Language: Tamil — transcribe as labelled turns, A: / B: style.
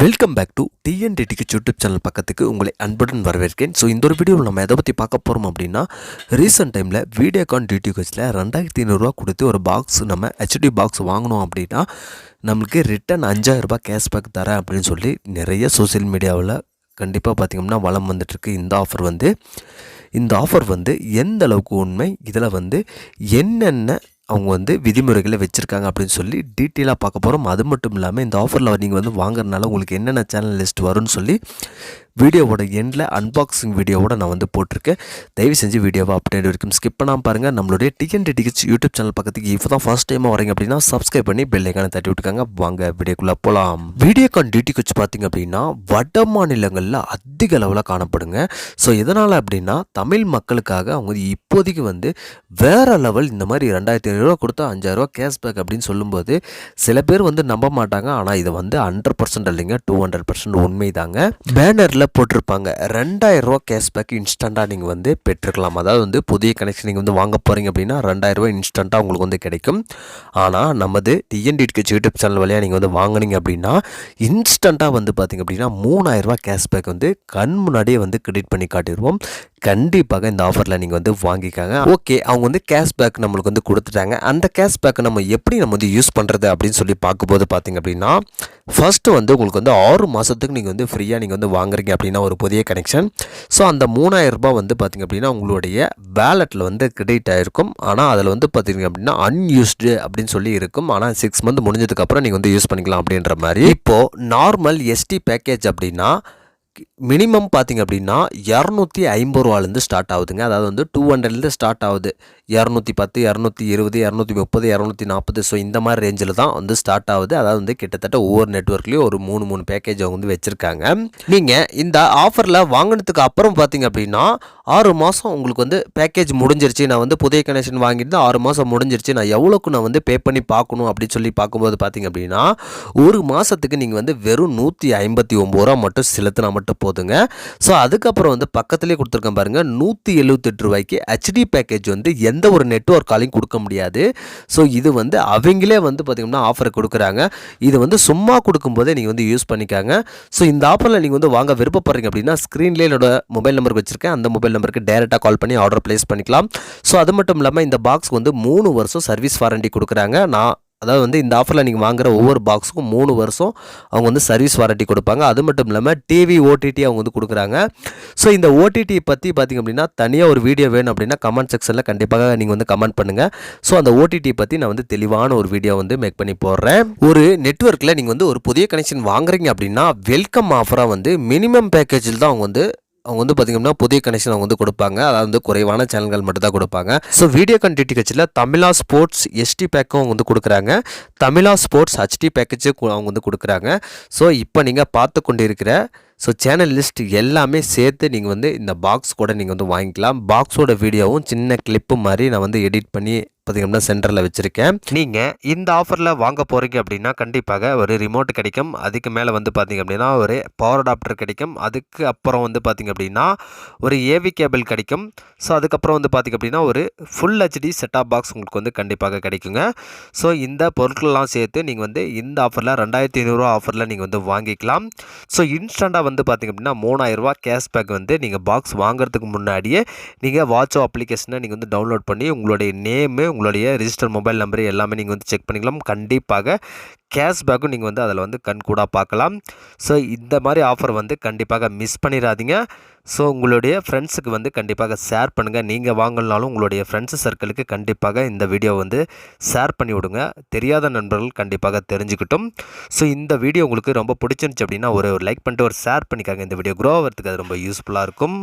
A: வெல்கம் பேக் டு டிஎன்டிடிக்கு யூடியூப் சேனல் பக்கத்துக்கு உங்களை அன்புடன் வரவேற்கிறேன். ஸோ இந்த ஒரு வீடியோவில் நம்ம எதை பற்றி பார்க்க போகிறோம் அப்படின்னா ரீசெண்ட் டைமில் வீடியோகான் டிடிஹெச்சில் ரெண்டாயிரத்தி ஐநூறுரூவா கொடுத்து ஒரு பாக்ஸ் நம்ம ஹெச்டி பாக்ஸ் வாங்கினோம் அப்படின்னா நம்மளுக்கு ரிட்டன் அஞ்சாயிரரூபா கேஷ்பேக் தரேன் அப்படின்னு சொல்லி நிறைய சோஷியல் மீடியாவில் கண்டிப்பாக பார்த்திங்கன்னா வளம் வந்துட்டுருக்கு இந்த ஆஃபர் வந்து இந்த ஆஃபர் வந்து எந்த அளவுக்கு உண்மை? இதில் வந்து என்னென்ன அவங்க வந்து விதிமுறைகளை வச்சுருக்காங்க அப்படின்னு சொல்லி டீட்டெயிலாக பார்க்க போகிறோம் அது மட்டும் இல்லாமல் இந்த ஆஃபரில் நீங்கள் வந்து வாங்குறதுனால உங்களுக்கு என்னென்ன சேனல் லிஸ்ட் வரும்னு சொல்லி வீடியோவோட எண்டில் அன்பாக்சிங் வீடியோவோட நான் வந்து போட்டிருக்கேன். தயவு செஞ்சு வீடியோவை அப்டேட் வரைக்கும் ஸ்கிப் பண்ணாமல் பாருங்கள் நம்மளுடைய டிஎன்டி டிக்கெட்ஸ் யூடியூப் சேனல் பக்கத்துக்கு இப்போ தான் ஃபஸ்ட் டைமாக வரீங்க அப்படின்னா சப்ஸ்கிரைப் பண்ணி பெல்லைக்கான தட்டி விட்டுக்காங்க. வாங்க வீடியோக்குள்ளே போகலாம் வீடியோகான் டிடிஹெச் பார்த்தீங்க அப்படின்னா வட மாநிலங்களில் அதிக அளவில் காணப்படுங்க. ஸோ எதனால் அப்படின்னா தமிழ் மக்களுக்காக அவங்க இப்போதைக்கு வந்து வேற லெவல் இந்த மாதிரி ரெண்டாயிரத்தி ஐநூறுரூவா கொடுத்தா அஞ்சாயிரரூவா கேஷ்பேக் அப்படின்னு சொல்லும்போது சில பேர் வந்து நம்ப மாட்டாங்க. ஆனால் இது வந்து ஹண்ட்ரட் பர்சன்ட் இல்லைங்க. டூ ஹண்ட்ரட் பர்சன்ட் உண்மை தாங்க பேனரில் போட்டிருப்பாங்க ரெண்டாயிரரூவா கேஷ்பேக் இன்ஸ்டண்ட்டாக நீங்கள் வந்து பெற்றுக்கலாம். அதாவது வந்து புதிய கனெக்ஷன் நீங்கள் வந்து வாங்க போகிறீங்க அப்படின்னா ரெண்டாயிரரூவா இன்ஸ்டண்ட்டாக உங்களுக்கு வந்து கிடைக்கும். ஆனால் நமது டிஎன்டிடிக்கு யூடியூப் சேனல் வழியாக நீங்கள் வந்து வாங்குனீங்க அப்படின்னா இன்ஸ்டண்ட்டாக வந்து பார்த்திங்க அப்படின்னா மூணாயிரரூவா கேஷ்பேக் வந்து கண் முன்னாடியே வந்து கிரெடிட் பண்ணி காட்டிடுவோம் கண்டிப்பாக இந்த ஆஃபரில் நீங்கள் வந்து வாங்கிக்காங்க. ஓகே அவங்க வந்து கேஷ்பேக் நம்மளுக்கு வந்து கொடுத்துட்டாங்க. அந்த கேஷ்பேக்கை நம்ம எப்படி நம்ம வந்து யூஸ் பண்ணுறது அப்படின்னு சொல்லி பார்க்கும்போது பார்த்திங்க அப்படின்னா ஃபஸ்ட்டு வந்து உங்களுக்கு வந்து ஆறு மாதத்துக்கு நீங்கள் வந்து ஃப்ரீயாக நீங்கள் வந்து வாங்குறீங்க அப்படின்னா ஒரு புதிய கனெக்ஷன் ஸோ அந்த மூணாயிரம் ரூபாய் வந்து பார்த்திங்க அப்படின்னா உங்களுடைய வேலெட்டில் வந்து கிரெடிட் ஆகிருக்கும் ஆனால் அதில் வந்து பார்த்திங்க அப்படின்னா அன்யூஸ்டு அப்படின்னு சொல்லி இருக்கும். ஆனால் சிக்ஸ் மந்த் முடிஞ்சதுக்கப்புறம் நீங்கள் வந்து யூஸ் பண்ணிக்கலாம் அப்படின்ற மாதிரி. இப்போது நார்மல் எஸ்டி பேக்கேஜ் அப்படின்னா மினிமம் பார்த்திங்க அப்படின்னா இரநூத்தி ஐம்பது ரூபாலேருந்து ஸ்டார்ட் ஆகுதுங்க. அதாவது வந்து டூ ஹண்ட்ரட்லேருந்து ஸ்டார்ட் ஆகுது. இரநூத்தி பத்து இரநூத்தி இருபது இரநூத்தி முப்பது இரநூத்தி நாற்பது. ஸோ இந்த மாதிரி ரேஞ்சில் தான் வந்து ஸ்டார்ட் ஆகுது. அதாவது வந்து கிட்டத்தட்ட ஒவ்வொரு நெட்ஒர்க்லேயும் ஒரு மூணு மூணு பேக்கேஜ் அவங்க வந்து வச்சுருக்காங்க. நீங்கள் இந்த ஆஃபரில் வாங்கினதுக்கு அப்புறம் பார்த்தீங்க அப்படின்னா ஆறு மாதம் உங்களுக்கு வந்து பேக்கேஜ் முடிஞ்சிருச்சு. நான் வந்து புதிய கனெக்ஷன் வாங்கிட்டு ஆறு மாதம் முடிஞ்சிருச்சு. நான் எவ்வளோக்கு நான் வந்து பே பண்ணி பார்க்கணும் அப்படின்னு சொல்லி பார்க்கும்போது பார்த்தீங்க அப்படின்னா ஒரு மாதத்துக்கு நீங்கள் வந்து வெறும் நூற்றி ஐம்பத்தி ஒம்பது ரூபா மட்டும் செலுத்தினா மட்டும் போதுங்க. ஸோ அதுக்கப்புறம் வந்து பக்கத்துலேயே கொடுத்துருக்கேன் பாருங்கள் நூற்றி எழுபத்தெட்டு ரூபாய்க்கு ஹெச்டி பேக்கேஜ் வந்து எந்த ஒரு நெட்ஒர்க் காலையும் கொடுக்க முடியாது. ஸோ இது வந்து அவங்களே வந்து பார்த்திங்கன்னா ஆஃபர் கொடுக்குறாங்க. இது வந்து சும்மா கொடுக்கும்போதே நீங்கள் வந்து யூஸ் பண்ணிக்காங்க. ஸோ இந்த ஆஃபரில் நீங்கள் வந்து வாங்க விருப்பப்படுறீங்க அப்படின்னா ஸ்க்ரீன்லேயே என்னோட மொபைல் நம்பருக்கு வச்சுருக்கேன். அந்த மொபைல் நம்பருக்கு டேரெக்டாக கால் பண்ணி ஆர்டர் ப்ளேஸ் பண்ணிக்கலாம். ஸோ அது மட்டும் இல்லாமல் இந்த பாக்ஸ்க்கு வந்து மூணு வருஷம் சர்வீஸ் வாரண்டி கொடுக்குறாங்க. நான் அதாவது வந்து இந்த ஆஃபரில் நீங்கள் வாங்குற ஒவ்வொரு பாக்ஸுக்கும் மூணு வருஷம் அவங்க வந்து சர்வீஸ் வாரண்டி கொடுப்பாங்க. அது மட்டும் இல்லாமல் டிவி ஓடிடி அவங்க வந்து கொடுக்குறாங்க. ஸோ இந்த ஓடிடி பற்றி பார்த்திங்க அப்படின்னா தனியாக ஒரு வீடியோ வேணும் அப்படின்னா கமெண்ட் செக்ஷனில் கண்டிப்பாக நீங்கள் வந்து கமெண்ட் பண்ணுங்கள் ஸோ அந்த ஓடிடி பற்றி நான் வந்து தெளிவான ஒரு வீடியோ வந்து மேக் பண்ணி போடுறேன். ஒரு நெட்ஒர்க்கில் நீங்கள் வந்து ஒரு புதிய கனெக்ஷன் வாங்குறீங்க அப்படின்னா வெல்கம் ஆஃபராக வந்து மினிமம் பேக்கேஜில் தான் அவங்க வந்து அவங்க வந்து பார்த்திங்கன்னா புதிய கனெக்ஷன் அவங்க வந்து கொடுப்பாங்க. அதாவது வந்து குறைவான சேனல்கள் மட்டும் தான் கொடுப்பாங்க. ஸோ வீடியோ கண்டிட்டி கட்சியில் தமிழா ஸ்போர்ட்ஸ் எஸ்டி பேக்கும் அவங்க வந்து கொடுக்குறாங்க. தமிழா ஸ்போர்ட்ஸ் ஹச்டி பேக்கேஜும் அவங்க வந்து கொடுக்குறாங்க. ஸோ இப்போ நீங்கள் பார்த்து கொண்டு இருக்கிற ஸோ சேனல் லிஸ்ட் எல்லாமே சேர்த்து நீங்கள் வந்து இந்த பாக்ஸ் கூட நீங்கள் வந்து வாங்கிக்கலாம். பாக்ஸோட வீடியோவும் சின்ன கிளிப்பு மாதிரி நான் வந்து எடிட் பண்ணி பார்த்தீங்கன்னா சென்டரில் வச்சுருக்கேன். நீங்கள் இந்த ஆஃபரில் வாங்க போகிறீங்க அப்படின்னா கண்டிப்பாக ஒரு ரிமோட் கிடைக்கும். அதுக்கு மேலே வந்து பார்த்திங்க அப்படின்னா ஒரு பவர் அடாப்டர் கிடைக்கும். அதுக்கு அப்புறம் வந்து பார்த்திங்க அப்படின்னா ஒரு ஏவி கேபிள் கிடைக்கும். ஸோ அதுக்கப்புறம் வந்து பார்த்திங்க அப்படின்னா ஒரு ஃபுல் ஹெச்டி செட்டாப் பாக்ஸ் உங்களுக்கு வந்து கண்டிப்பாக கிடைக்குங்க. ஸோ இந்த பொருட்கள்லாம் சேர்த்து நீங்கள் வந்து இந்த ஆஃபரில் ரெண்டாயிரத்தி ஐநூறுரூவா ஆஃபரில் நீங்கள் வந்து வாங்கிக்கலாம். ஸோ இன்ஸ்டண்ட்டாக வந்து பார்த்திங்க அப்படின்னா மூணாயிரரூவா கேஷ்பேக் வந்து நீங்கள் பாக்ஸ் வாங்குறதுக்கு முன்னாடியே நீங்கள் வாட்சோ அப்ளிகேஷனை நீங்கள் வந்து டவுன்லோட் பண்ணி உங்களுடைய நேமு உங்களுடைய ரிஜிஸ்டர் மொபைல் நம்பர் எல்லாமே நீங்கள் வந்து செக் பண்ணிக்கலாம். கண்டிப்பாக கேஷ்பேக்கும் நீங்கள் வந்து அதில் வந்து கண்கூடாக பார்க்கலாம். ஸோ இந்த மாதிரி ஆஃபர் வந்து கண்டிப்பாக மிஸ் பண்ணிடாதீங்க ஸோ உங்களுடைய ஃப்ரெண்ட்ஸுக்கு வந்து கண்டிப்பாக ஷேர் பண்ணுங்கள் நீங்கள் வாங்கினாலும் உங்களுடைய ஃப்ரெண்ட்ஸு சர்க்கிளுக்கு கண்டிப்பாக இந்த வீடியோ வந்து ஷேர் பண்ணி விடுங்க. தெரியாத நண்பர்கள் கண்டிப்பாக தெரிஞ்சுக்கிட்டும். ஸோ இந்த வீடியோ உங்களுக்கு ரொம்ப பிடிச்சிருந்துச்சு அப்படின்னா ஒரு லைக் பண்ணிட்டு ஒரு ஷேர் பண்ணிக்காங்க. இந்த வீடியோ க்ரோ ஆகிறதுக்கு அது ரொம்ப யூஸ்ஃபுல்லாக இருக்கும்.